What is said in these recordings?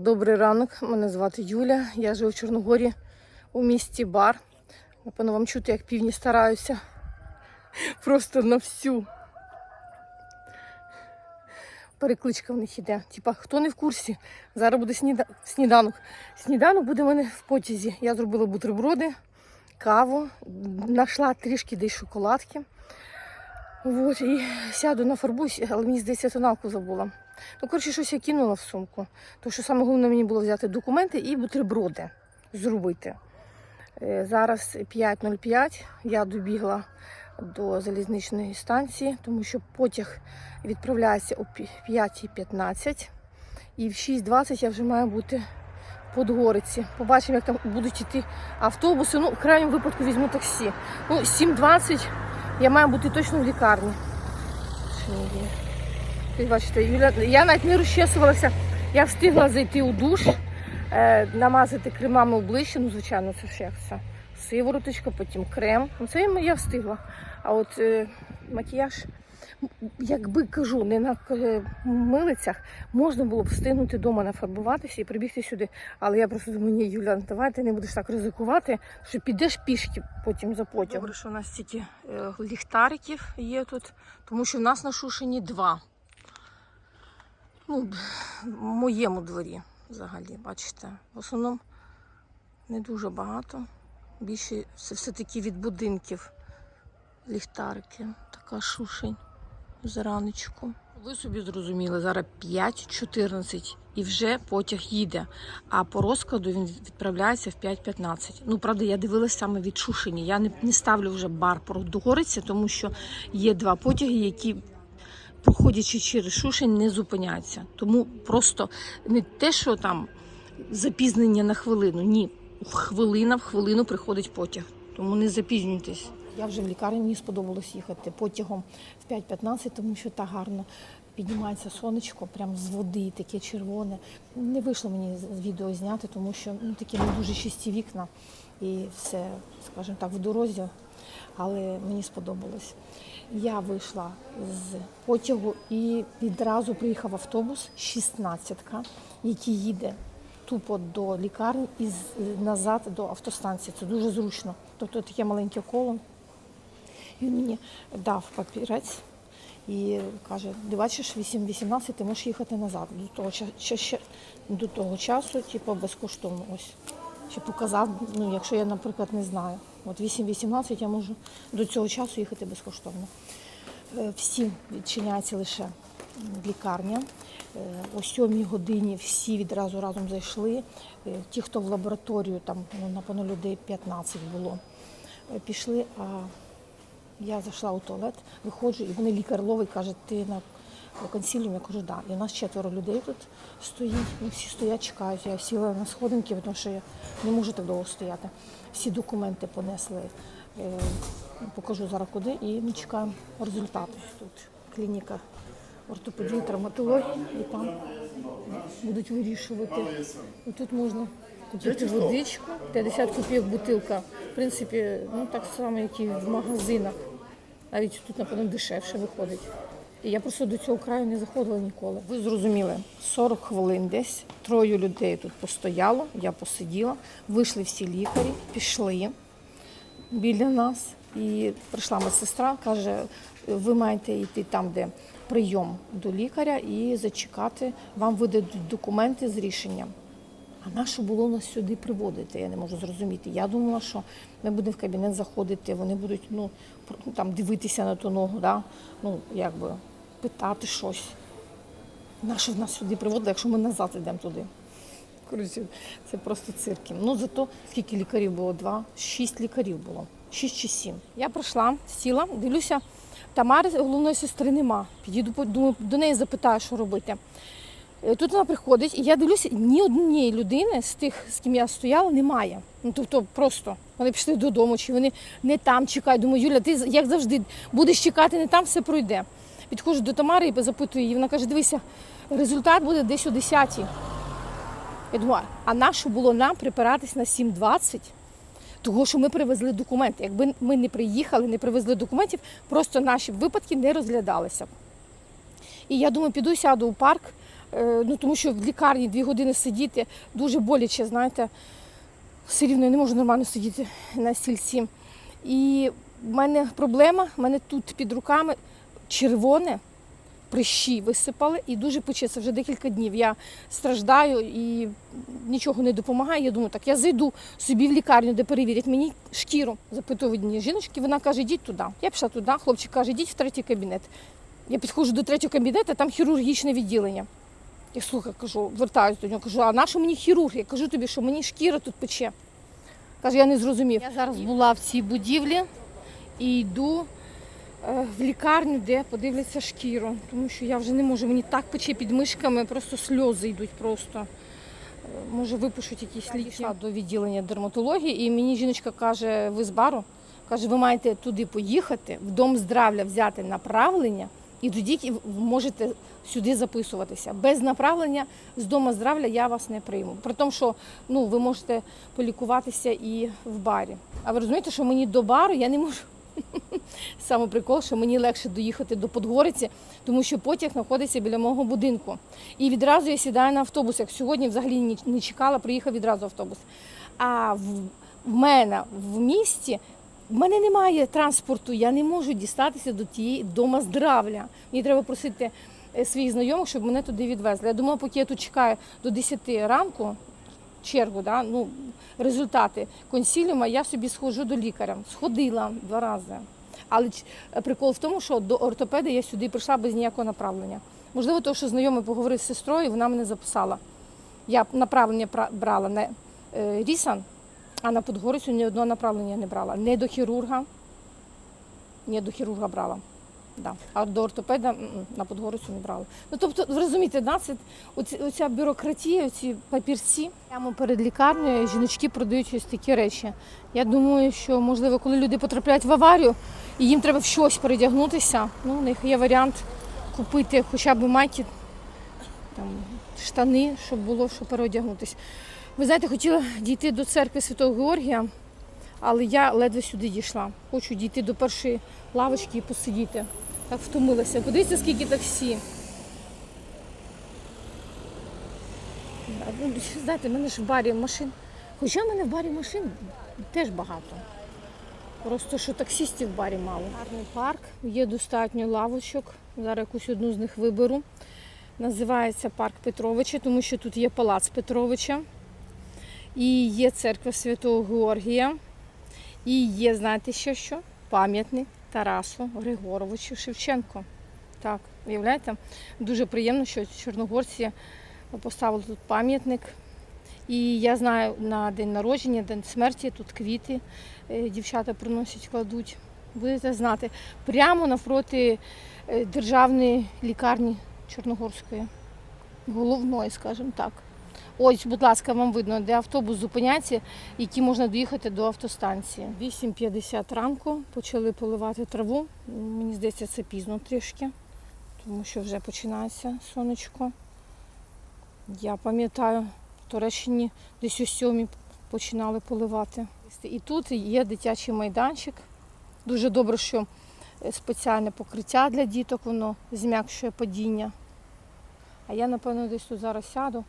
Добрий ранок, мене звати Юля. Я живу в Чорногорі у місті Бар. Напевно, вам чути, як півні стараюся. Просто на всю. Перекличка в них іде. Типа, хто не в курсі, зараз буде сніда... сніданок. Сніданок буде в мене в потязі. Я зробила бутерброди, каву, знайшла трішки десь шоколадки. От, і сяду нафарбуюсь, але мені здається, тоналку забула. Ну, коротше, щось я кинула в сумку. Тому що саме головне мені було взяти документи і бутерброди зробити. Е, Зараз 5.05. Я добігла до залізничної станції, тому що потяг відправляється о 5.15. І в 6.20 я вже маю бути в Подгориці. Побачимо, як там будуть йти автобуси. Ну, в крайньому випадку візьму таксі. Ну, 7.20 я маю бути точно в лікарні. Ви бачите, Юля, я навіть не розчесувалася. Я встигла зайти у душ, е, намазати кремами обличчя. Ну, звичайно, це ще все. Сивороточка, потім крем. Ну, це я встигла. А от е, макіяж, якби кажу, не на милицях, можна було б встигнути вдома нафарбуватися і прибігти сюди. Але я просто думаю, ні, Юля, давай ти не будеш так ризикувати, що підеш пішки потім за потягом. Добре, що у нас тільки е, ліхтариків є тут, тому що в нас на Шушині два ну, в моєму дворі взагалі, бачите. В основному не дуже багато. Більше все-таки від будинків ліхтарики. Така шушень зранечку. Ви собі зрозуміли, зараз 5.14 і вже потяг їде. А по розкладу він відправляється в 5.15. Ну, правда, я дивилась саме від Шушині. Я не, не ставлю вже бар Подгориця, тому що є два потяги, які проходячи через Шушень, не зупиняться. Тому просто не те, що там запізнення на хвилину. Ні, хвилина в хвилину приходить потяг. Тому не запізнюйтесь. Я вже в лікарні мені сподобалось їхати потягом в 5.15, тому що так гарно піднімається сонечко, прямо з води, таке червоне. Не вийшло мені відео зняти, тому що ну, такі не дуже чисті вікна і все, скажімо так, в дорозі. Але мені сподобалось. Я вийшла з потягу і відразу приїхав автобус 16-ка, який їде тупо до лікарні і назад до автостанції. Це дуже зручно. Тобто таке маленьке коло. Він мені дав папірець і каже: ти бачиш, 8-18, ти можеш їхати назад. До того, ще- ще- до того часу, типу, безкоштовно. Ось. Ще показав, ну, якщо я, наприклад, не знаю. От 8-18 я можу до цього часу їхати безкоштовно. Е, Всім відчиняється лише лікарня. Е, О 7 годині всі відразу разом зайшли. Е, Ті, хто в лабораторію, там, ну, напевно, людей 15 було, пішли, а я зайшла у туалет, виходжу, і вони лікар ловить, каже, ти на консиліумі? Я кажу, да. І у нас четверо людей тут стоїть, ну, всі стоять, чекають. Я сіла на сходинки, тому що я не можу так довго стояти. Всі документи понесли. Е, Покажу зараз куди і ми чекаємо результати. Тут клініка ортопедії, травматології, і там будуть вирішувати. І тут можна купити водичку, 50 копійок бутилка. В принципі, ну так само, як і в магазинах. Навіть тут, напевно, дешевше виходить. І я просто до цього краю не заходила ніколи. Ви зрозуміли, 40 хвилин десь, троє людей тут постояло, я посиділа, вийшли всі лікарі, пішли біля нас. І прийшла медсестра, каже, ви маєте йти там, де прийом до лікаря, і зачекати, вам видадуть документи з рішенням. А на що було нас сюди приводити? Я не можу зрозуміти. Я думала, що ми будемо в кабінет заходити, вони будуть ну, там, дивитися на ту ногу, да? ну, якби, питати щось. На що нас сюди приводили, якщо ми назад йдемо туди? Коротше, це просто цирки. Ну зато скільки лікарів було? Два, шість лікарів було. Шість чи сім. Я прийшла, сіла, дивлюся, Тамари головної сестри нема. Підійду, думаю, до неї запитаю, що робити. Е, Тут вона приходить, і я дивлюся, ні однієї людини з тих, з ким я стояла, немає. Ну тобто просто вони пішли додому, чи вони не там чекають. Думаю, Юля, ти як завжди будеш чекати не там, все пройде. Підходжу до Тамари і запитую її. Вона каже: дивися, результат буде десь о 10-й. Я думаю, а нащо було нам припиратись на 7.20? Того, що ми привезли документи. Якби ми не приїхали, не привезли документів, просто наші випадки не розглядалися. б. І я думаю, піду сяду у парк, ну, тому що в лікарні дві години сидіти дуже боляче, знаєте. Все рівно я не можу нормально сидіти на стільці. І в мене проблема, в мене тут під руками червоне, прищі висипали і дуже пече. Вже декілька днів. Я страждаю і нічого не допомагає. Я думаю, так я зайду собі в лікарню, де перевірять мені шкіру. Запитую одні жіночки. Вона каже, йдіть туди. Я пішла туди. Хлопчик каже, йдіть в третій кабінет. Я підходжу до третього кабінету, там хірургічне відділення. Я слухай, кажу, вертаюся до нього, кажу, а на що мені хірург? Я кажу тобі, що мені шкіра тут пече. Каже, я не зрозумів. Я зараз була в цій будівлі і йду е, в лікарню, де подивляться шкіру. Тому що я вже не можу, мені так пече під мишками, просто сльози йдуть просто. Е, Може, випишуть якісь ліки. Я до відділення дерматології, і мені жіночка каже, ви з бару, каже, ви маєте туди поїхати, в дом здрав'я взяти направлення, і тоді ви можете сюди записуватися. Без направлення з дому здрав'я я вас не прийму. При тому, що ну, ви можете полікуватися і в барі. А ви розумієте, що мені до бару я не можу. Саме прикол, що мені легше доїхати до Подгориці, тому що потяг знаходиться біля мого будинку. І відразу я сідаю на автобус. Як сьогодні взагалі не чекала, приїхав відразу автобус. А в мене в місті в мене немає транспорту, я не можу дістатися до тієї дома здрав'я. Мені треба просити е, своїх знайомих, щоб мене туди відвезли. Я думала, поки я тут чекаю до 10 ранку, чергу, да, ну, результати консіліума, я собі сходжу до лікаря. Сходила два рази. Але прикол в тому, що до ортопеда я сюди прийшла без ніякого направлення. Можливо, тому що знайомий поговорив з сестрою, вона мене записала. Я направлення пра- брала на е, Рісан, а на Подгорицю ні одного направлення не брала. Не до хірурга, ні до хірурга брала. Да. А до ортопеда на Подгорицю не брала. Ну тобто, розумієте, да, це оці, оця бюрократія, оці папірці. Прямо перед лікарнею жіночки продають ось такі речі. Я думаю, що можливо, коли люди потрапляють в аварію і їм треба в щось передягнутися, ну, у них є варіант купити хоча б майки, там, штани, щоб було що переодягнутися. Ви знаєте, хотіла дійти до церкви Святого Георгія, але я ледве сюди дійшла. Хочу дійти до першої лавочки і посидіти. Так втомилася. Подивіться, скільки таксі. Знаєте, в мене ж в барі машин. Хоча в мене в барі машин теж багато. Просто що таксистів в барі мало. Гарний парк, є достатньо лавочок. Зараз якусь одну з них виберу. Називається парк Петровича, тому що тут є палац Петровича. І є церква Святого Георгія. І є, знаєте ще що? Пам'ятник Тарасу Григоровичу Шевченко. Так, уявляєте? Дуже приємно, що чорногорці поставили тут пам'ятник. І я знаю на день народження, день смерті тут квіти е, дівчата приносять, кладуть. Будете знати, прямо навпроти е, державної лікарні Чорногорської, головної, скажімо так. Ось, будь ласка, вам видно, де автобус зупиняється, які можна доїхати до автостанції. 8.50 ранку почали поливати траву. Мені здається, це пізно трішки, тому що вже починається сонечко. Я пам'ятаю, в Туреччині десь о сьомій починали поливати. І тут є дитячий майданчик. Дуже добре, що спеціальне покриття для діток, воно зм'якшує падіння. А я, напевно, десь тут зараз сяду.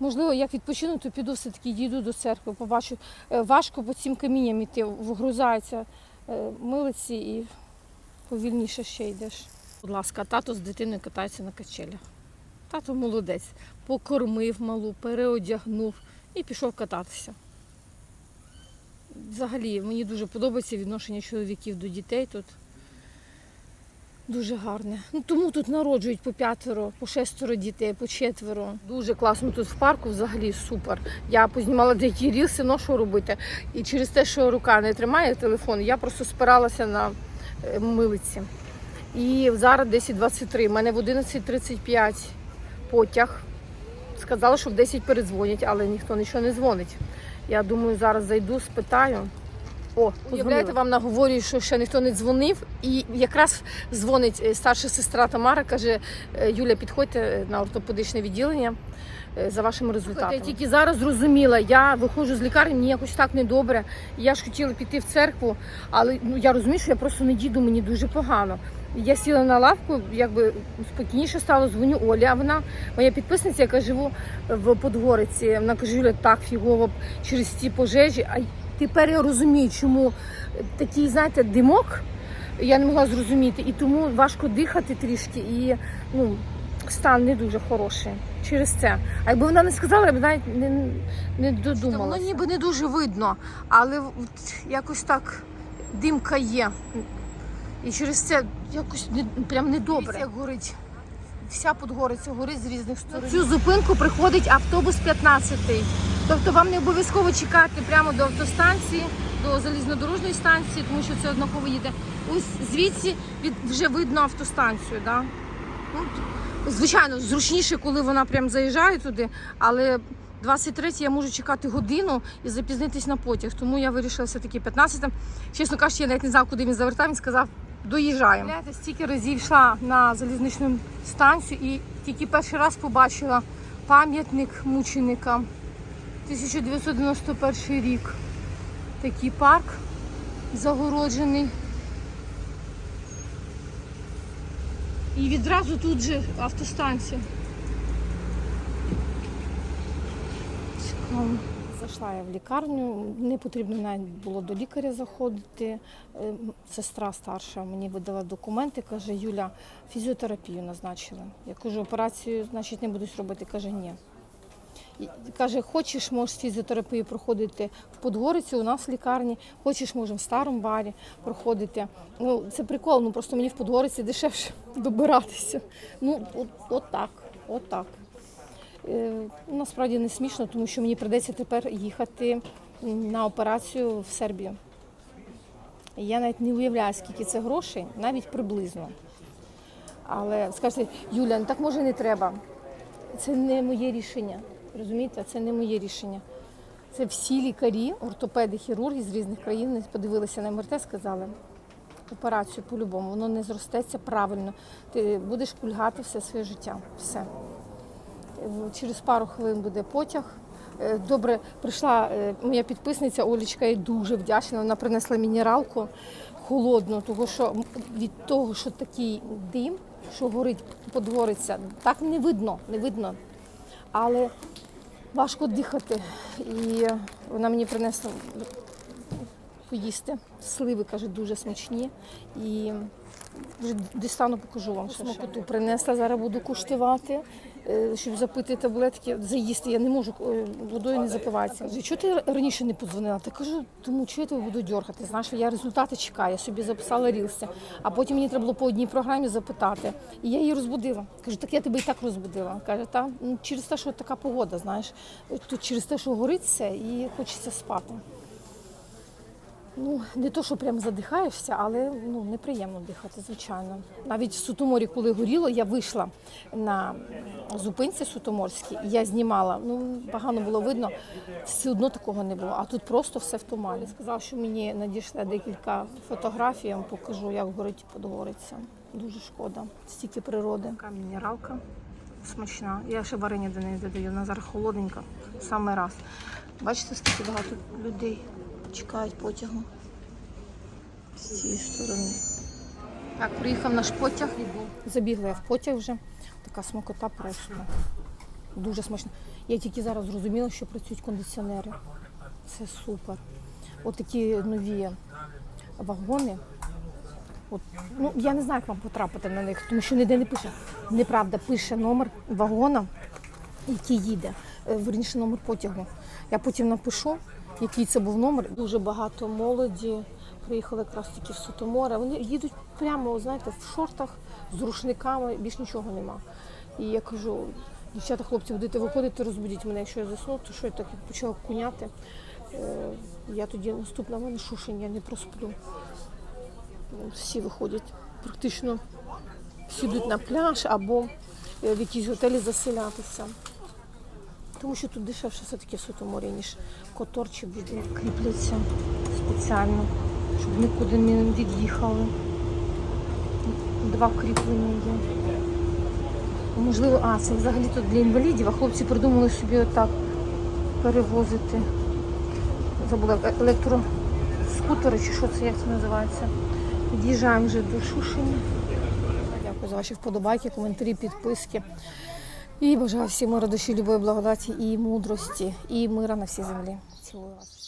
Можливо, як відпочину, то піду все-таки дійду до церкви, побачу. Е, Важко по цим камінням йти, вгрузаються е, милиці і повільніше ще йдеш. Будь ласка, тато з дитиною катається на качелях. Тато молодець. Покормив малу, переодягнув і пішов кататися. Взагалі, мені дуже подобається відношення чоловіків до дітей тут. Дуже гарне. Ну, тому тут народжують по п'ятеро, по шестеро дітей, по четверо. Дуже класно тут в парку взагалі супер. Я познімала деякі рілси, ну що робити. І через те, що рука не тримає телефон, я просто спиралася на е, милиці. І зараз 10.23, у мене в 11.35 потяг. Сказали, що в 10 передзвонять, але ніхто нічого не дзвонить. Я думаю, зараз зайду, спитаю. О, Уявляєте, вам наговорюю, що ще ніхто не дзвонив, і якраз дзвонить е, старша сестра Тамара, каже: «Е, Юля, підходьте на ортопедичне відділення е, за вашими результатами. Я тільки зараз зрозуміла, я виходжу з лікарні, мені якось так недобре. Я ж хотіла піти в церкву, але ну я розумію, що я просто не діду, мені дуже погано. Я сіла на лавку, якби спокійніше стало, дзвоню Олі, а вона моя підписниця, яка живу в Подгориці. Вона каже, Юля, так фігово через ті пожежі. А тепер я розумію, чому такий, знаєте, димок. Я не могла зрозуміти, і тому важко дихати трішки, і ну, стан не дуже хороший через це. А якби вона не сказала, я б навіть не, не додумалася. Воно ніби не дуже видно, але от якось так димка є. І через це якось не, прям недобре. Як горить. Вся Подгориця горить з різних сторон. На цю зупинку приходить автобус 15-й. Тобто вам не обов'язково чекати прямо до автостанції, до залізнодорожньої станції, тому що це однаково їде. Ось звідси від, вже видно автостанцію. Да? Ну, звичайно, зручніше, коли вона прям заїжджає туди, але 23 я можу чекати годину і запізнитись на потяг. Тому я вирішила все-таки 15 Чесно кажучи, я навіть не знав, куди він завертав. Він сказав, доїжджаємо. Я стільки разів йшла на залізничну станцію і тільки перший раз побачила пам'ятник мученика. 1991 рік. Такий парк загороджений. І відразу тут же автостанція. Цікаво. Зайшла я в лікарню, не потрібно навіть було до лікаря заходити. Е, Сестра старша мені видала документи, каже, Юля, фізіотерапію назначили. Я кажу, операцію, значить, не будуть робити. Каже, ні. Каже, хочеш, можеш фізіотерапію проходити в Подгориці, у нас в лікарні, хочеш, можемо в старому барі проходити. Ну, це прикол, ну просто мені в Подгориці дешевше добиратися. Ну, от, от от так. Е, насправді не смішно, тому що мені прийдеться тепер їхати на операцію в Сербію. Я навіть не уявляю, скільки це грошей, навіть приблизно. Але скажете, Юля, ну так може не треба. Це не моє рішення. Розумієте, це не моє рішення. Це всі лікарі, ортопеди, хірурги з різних країн подивилися на МРТ, сказали, операцію по-любому, воно не зростеться правильно. Ти будеш кульгати все своє життя. Все. Через пару хвилин буде потяг. Е, Добре, прийшла е, моя підписниця Олічка, я дуже вдячна. Вона принесла мінералку холодну, тому що від того, що такий дим, що горить, подгориться, так не видно, не видно. Але важко дихати. І вона мені принесла поїсти. Сливи, каже, дуже смачні. І вже дістану, покажу вам. Що Смакоту принесла, зараз буду куштувати, щоб запити таблетки, заїсти. Я не можу е, водою не запиватися. Каже, Чого ти раніше не подзвонила? Та кажу, тому що я тебе буду дергати. Знаєш, я результати чекаю, я собі записала рілси. А потім мені треба було по одній програмі запитати. І я її розбудила. Кажу, так я тебе і так розбудила. Каже, та ну, через те, що така погода, знаєш, тут через те, що горить все, і хочеться спати. Ну, не то, що прям задихаєшся, але ну, неприємно дихати, звичайно. Навіть в Сутоморі, коли горіло, я вийшла на зупинці Сутоморській, і я знімала. Ну, погано було видно, все одно такого не було. А тут просто все в тумані. Сказав, що мені надійшли декілька фотографій, я вам покажу, як горить подгориться. Дуже шкода. Стільки природи. Така мінералка смачна. Я ще варення до неї додаю. Вона зараз холодненька. Саме раз. Бачите, скільки багато людей чекають потягу з цієї сторони. Так, приїхав наш потяг. Забігла я в потяг вже. Така смакота просто. Дуже смачно. Я тільки зараз зрозуміла, що працюють кондиціонери. Це супер. Отакі нові вагони. От, ну, я не знаю, як вам потрапити на них, тому що ніде не пише. Неправда, пише номер вагона, який їде. Е, Верніше номер потягу. Я потім напишу, який це був номер. Дуже багато молоді приїхали якраз таки в Сутоморе. Вони їдуть прямо, знаєте, в шортах з рушниками, більш нічого нема. І я кажу, дівчата, хлопці, будете виходити, розбудіть мене, якщо я засну, то що я так почала куняти. Е, Я тоді наступна в мене шушень, я не просплю. Всі виходять практично всі йдуть на пляж або е, в якісь готелі заселятися. Тому що тут дешевше все-таки в Сотоморі, ніж котор чи буде кріпляться спеціально, щоб нікуди не від'їхали. Два кріплення є. Можливо, а, це взагалі тут для інвалідів, а хлопці придумали собі отак перевозити. Забула е- електроскутери чи що це як це називається. Під'їжджаємо вже до Шушині. Дякую за ваші вподобайки, коментарі, підписки. І бажаю всім радощі, любові, благодаті і мудрості, і мира на всій землі. Цілую вас.